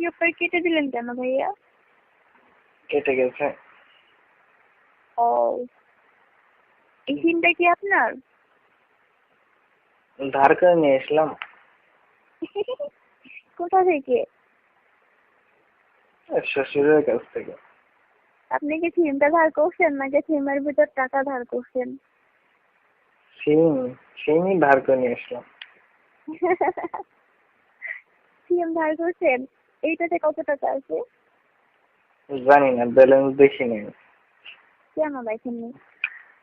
কি পরে কেটে দিলেন কেন ভাইয়া? কেটে গেছে। ও। এই সিমটা কি আপনার? ধার করে নিয়ে এসলাম। কোথা থেকে? শ্বশুরের কাছ থেকে। আপনি কি সিমটা ধার করছেন নাকি সিমের ভিতর টাকা ধার করছেন? সিম সিমই ধার করে নিয়ে এসলাম। সিম ধার করছেন? এইটাতে কত টাকা আছে? জানি না ব্যালেন্স দেখি নেই। কেন দেখেননি?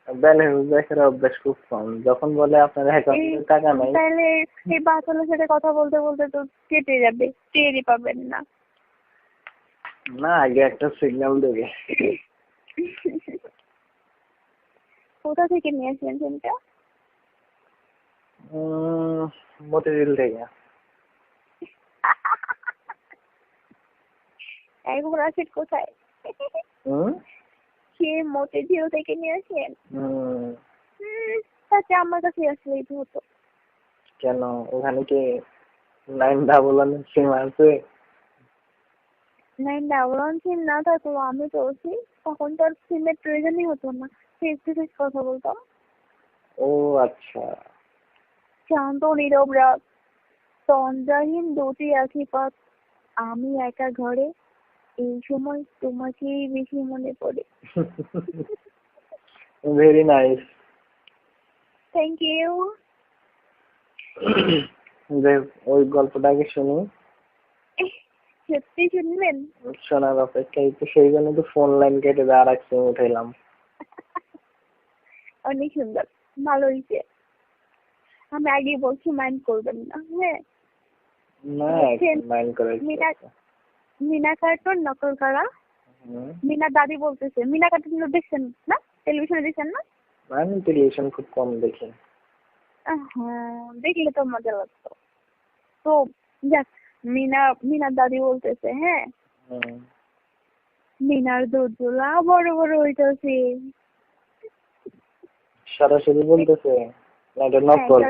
ব্যালেন্স দেখার অভ্যাস খুব কম। যখন বলে আপনার অ্যাকাউন্টে টাকা নাই তাহলে এই বাচ্চাদের সাথে কথা বলতে বলতে তো কেটে যাবে টেরই পাবেন না। না আগে একটা সিগন্যাল দেবে। কোথা থেকে নিয়ে আসলেন সিমটা উম, মতিঝিল থেকে। একবার আসেন কোথায়? হুম? সে মতিঝিল থেকে নিয়ে আসলেন তাতে আমার কাছে আসলেই তো হতো কেন? ওখানে কি নাইন ডাবল ওয়ানের সিম আছে? নাইন ডাবল ওয়ান সিম না থাকতো আমি তখন তো আর সিমের প্রয়োজনই হতো না। ফেস টু ফেস কথা বলতাম। ও আচ্ছা। শান্ত নীরব রাত। তন্দ্রাহীন দুটি আখি পাত আমি একা ঘরে এই সময় তোমাকেই বেশি মনে পড়ে। ভেরি নাইস থ্যাংক ইউ যে ওই গল্পটা আগে শুনি সত্যি শুনবেন? শোনার অপেক্ষায় তো সেই জন্য তো ফোন লাইন কেটে আর এক সিম উঠাইলাম। অনেক সুন্দর ভালো হয়েছে আমি আগে বলছি মাইন্ড করবেন না হ্যাঁ? না মাইন্ড করে মিনা মিনা কার্টুন নকল করা। মিনা দাদি বলতেছে মিনা কার্টুন দেখছেন না? টেলিভিশনে দেখছেন না? আমি টেলিভিশন খুব কম দেখি। হ্যাঁ দেখলে তো মজা লাগতো। তো যাক মিনা মিনার দাদি বলতেছে হ্যাঁ? মিনার দুধগুলা বড় বড় হইতেছে। সরাসরি বলতেছে এটা হ্যাঁ, নকল।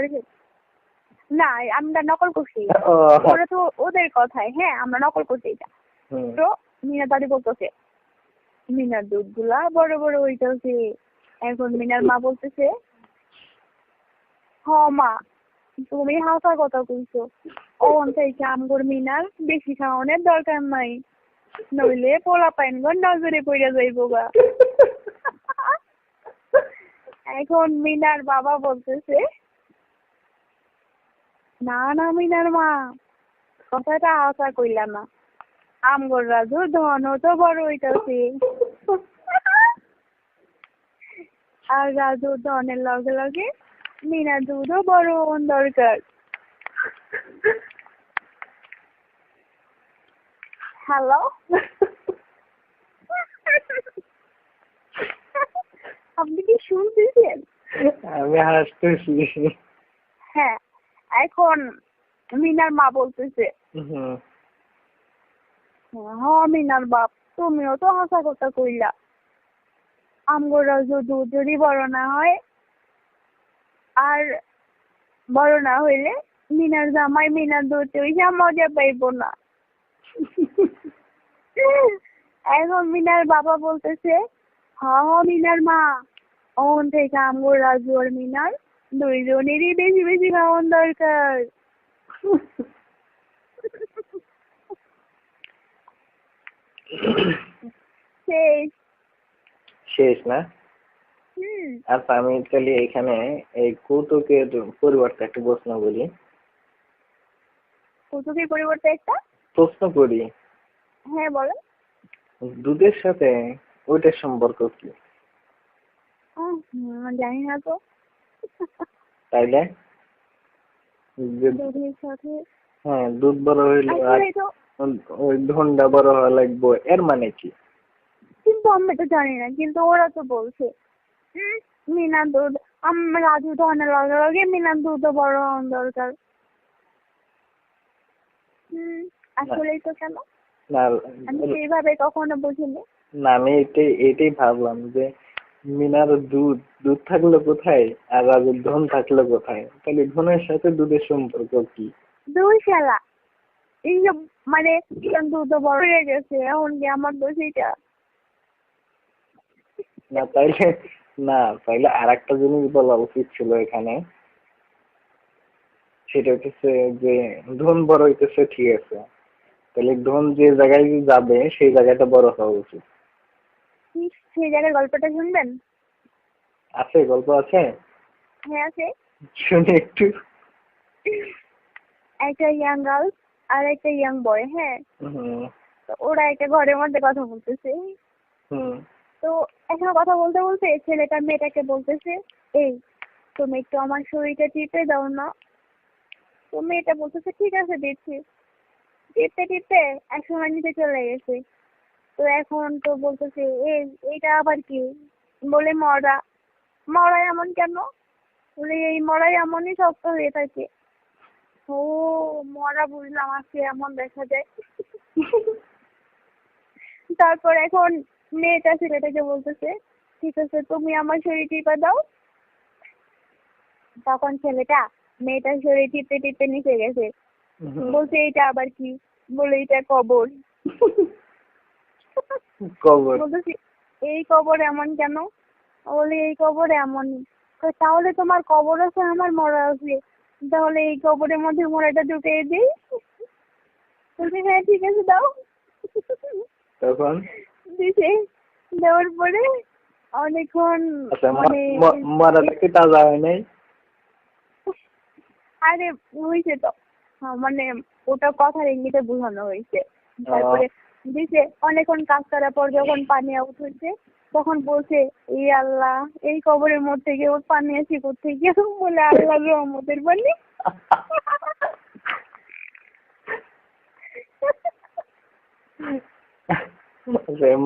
না আমরা নকল করছি। ওরা তো ওদের কথায় হ্যাঁ আমরা নকল করছি এটা। তো মিনার দাদি বলতেছে, মিনার দুধগুলা বড় বড় হইতেছে। এখন মিনার মা বলতেছে, হ মা, তুমি হাসা কথা কইছো। ওন থেকে আমগর মিনার বেশি খাওয়ানোর দরকার নাই। নইলে পোলা পাইনগর নজরে পড়ে যাইব গা। এখন মিনার বাবা বলতেছে, না না মিনার মা, কথাটা আশা কইলা না। আমগর রাজু ধন তো বড় হইতাছে আর রাজু ধনের লগে লগে মিনা দুধও বড় দরকার। হ্যালো? আপনি কি শুনতেছেন? আমি হাসতেছি। হ্যাঁ এখন মিনার মা বলতেছে হুম। হ মিনার বাপ, তুমিও তো হাসা কথা কইলা। আমগোরা যদি যদি বড় না হয়, আর বড় না হইলে মিনার জামাই মিনার দুধ ওইসব মজা পাইব না। এখন মিনার বাবা বলতেছে হ হ মিনার মা। ওন থেকে আমগো রাজু আর মিনার, দুইজনেরই বেশি বেশি খাওয়ান দরকার। শেষ। শেষ না? আচ্ছা আমি তাহলে এখানে এই কৌতুকের পরিবর্তে একটা প্রশ্ন করি। কৌতুকের পরিবর্তে একটা? প্রশ্ন করি। হ্যাঁ বলেন দুধের সাথে ওইটার সম্পর্ক কি? জানি না তো। তাইলে? দুধের সাথে হ্যাঁ দুধ বড় হইলে ওই ধনটা বড় হওয়া লাগবে এর মানে কি? কিন্তু আমি তো জানি না কিন্তু ওরা তো বলছে। মিনা দুধ আম রাজু ধনের লগে লগে মিনার দুধও বড় হওয়ার দরকার। হুম আসলেই তো কেন? আমি সেইভাবে কখনো বুঝিনি। না আমি এটাই এটাই ভাবলাম যে মিনার দুধ দুধ থাকল কোথায় আর রাজুর ধন থাকল কোথায়? তাহলে ধনের সাথে দুধের সম্পর্ক কি? দুই শালা। এইসব মানে কিন্তু তো বড় হয়ে গেছে এখন কি আমার দোষ এটা না তাইলে না তাইলে আর একটা জিনিস বলা উচিত ছিল এখানে। সেটা হচ্ছে যে ধন বড় হইতেছে ঠিক আছে। তাহলে ধন যে জায়গায় যাবে সেই জায়গাটা বড় হওয়া উচিত। সেই জায়গার গল্পটা শুনবেন? আছে গল্প আছে? হ্যাঁ আছে। শুনি একটু। একটা ইয়াং গার্ল আর একটা ইয়াং বয় হ্যাঁ? তো ওরা একটা ঘরের মধ্যে কথা বলতেছে। তো এখন কথা বলতে বলতে ছেলেটা মেয়েটাকে বলতেছে এই তুমি একটু আমার শরীরটা টিপে দাও না। তো মেয়েটা বলতেছে ঠিক আছে দিচ্ছি। টিপতে টিপতে এক সময় নিচে চলে গেছে। তো এখন তো বলতেছে এই এইটা আবার কি? বলে মরা। মরা এমন কেন? বলে এই মরাই এমনই শক্ত হয়ে থাকে। ও মরা বুঝলাম আজকে এমন দেখা যায়। তারপর এখন মেয়েটা ছেলেটাকে বলতেছে ঠিক আছে তুমি আমার শরীর টিপে দাও। তখন ছেলেটা মেয়েটার শরীর টিপতে টিপতে নিচে গেছে। বলছে এইটা আবার কি? বলে এটা কবর। কবর। বলতেছি এই কবর এমন কেন? বলে এই কবর এমন। তাহলে তোমার কবর আছে আমার মরা আছে। তাহলে এই কবরের মধ্যে মরাটা ঢুকিয়ে দিই। বলছি হ্যাঁ ঠিক আছে দাও। তখন? দিছে। দেওয়ার পরে অনেকক্ষণ আচ্ছা মানে মরাটা কি তাজা হয় নাই? আরে হয়েছে তো। হ্যাঁ, মানে ওটা কথার ইঙ্গিতে বোঝানো হয়েছে তারপরে দিছে অনেকক্ষণ কাজ করার পর যখন পানি আউট হয়েছে তখন বলছে এই আল্লাহ এই কবরের মধ্যে গিয়ে ওর পানি আসি কোথেকে বলে আল্লাহ রহমতের পানি।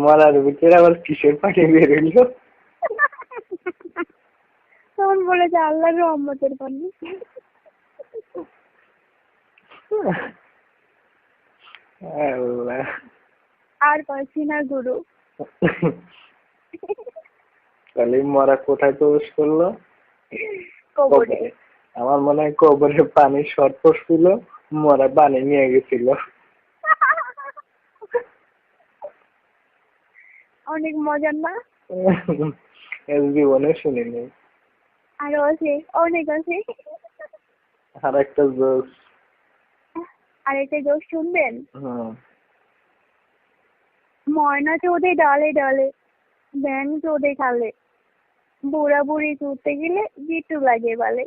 মরার ভিতরে আবার কিসের পানি বেরোলো তখন বলেছে আল্লাহ রহমতের পানি। আর পারছি না গুরু তাহলে মরা কোথায় প্রবেশ করল? কবরে। আমার মনে হয় কবরে পানি শর্ট পড়ছিল মরা পানি নিয়ে গেছিল। অনেক মজার না? জীবনে শুনিনি। আরও আছে অনেক আছে। আর একটা জোস আর একটা জোক শুনবেন? ময়না চোদে ডালে ডালে ব্যাং চোদে খালে। বুড়া বুড়ি চুরতে গেলে গিট্টু লাগে বালে।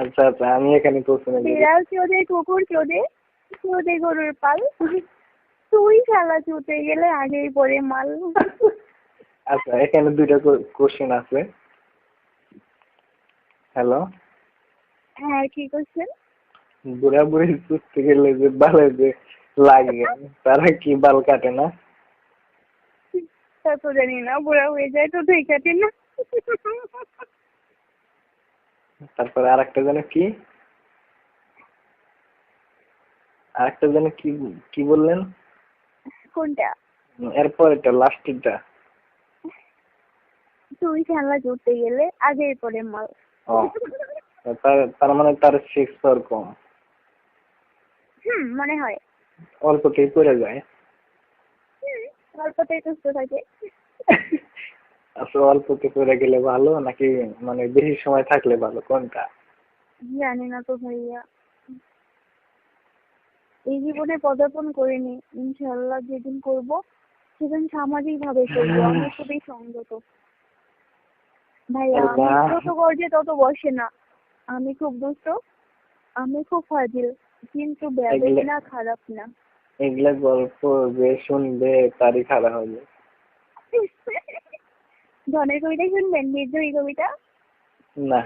আচ্ছা আচ্ছা আমি এখানে প্রশ্ন বিড়াল চোদে কুকুর চোদে চোদে গরুর পাল। তুই শালা চুতে গেলে আগেই পরে মাল। আচ্ছা এখানে দুইটা কোশ্চেন আছে। হ্যালো হ্যাঁ কি করছেন বুড়া বুড়ি চুটতে গেলে যে বালে যে লাগে তারা কি বাল কাটে না? তা তো জানি না বুড়া হয়ে যায় তো তুই কাটে না। তারপরে আর একটা যেন কি? আর একটা যেন কি কি বললেন? কোনটা? এরপর এটা লাস্টেরটা। তুই খেলা চুটতে গেলে আগেই পরে মাল। তার মানে তার সিক্স পাওয়ার কম। হুম মনে হয়। অল্পতেই পড়ে যায়। অল্পতেই সুস্থ থাকে আসলে অল্পতে পড়ে গেলে ভালো নাকি মানে বেশি সময় থাকলে ভালো? কোনটা? জানি না তো ভাইয়া। এই জীবনে পদার্পণ করিনি। ইনশাল্লাহ যেদিন করব সেদিন সামাজিক ভাবে করব। আমি খুবই সংযত। ভাইয়া আমি। যত গর্জে তত বসে না। আমি খুব দুষ্ট আমি খুব ফাজিল কিন্তু ব্যাপারটা না খারাপ না। এগুলা গল্প যে শুনবে তারই খারাপ হবে। ধনের কবিতা শুনবেন? বিদ্রোহী কবিতা? না।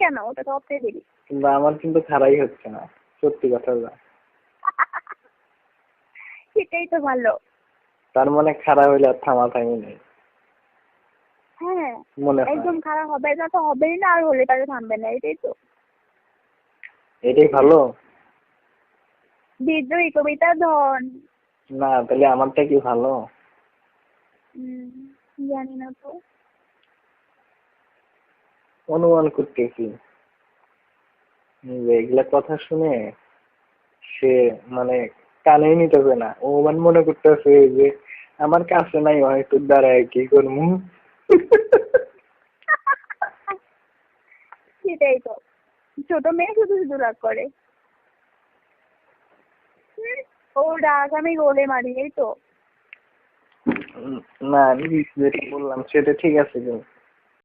কেন? ওটা তো অপ্রে দেরি কিন্তু আমার কিন্তু খারাই হচ্ছে না সত্যি কথা যা সেটাই তো ভালো। তার মানে খারাপ হইলে আর থামা থামি নেই। হ্যাঁ মনে একদম খারাপ হবে না তো হবেই না আর হলে তাকে থামবে না এটাই তো। এটাই ভালো? বিদ্রোহী কবিতা ধন। না তাহলে আমারটা কি ভালো? জানি না তো। অনুমান করতেছি যে এগুলা কথা শুনে সে মানে কানেই নিতেছে না। ও মানে মনে করতেছে যে আমার কাছে নাই হয়তো দাঁড়ায় কি করব? সেটাই তো। ছোট মেয়ে শুধু শুধু রাগ করে। ও রাগ আমি গোলে মারি এই তো। না আমি বললাম সেটা ঠিক আছে কিন্তু।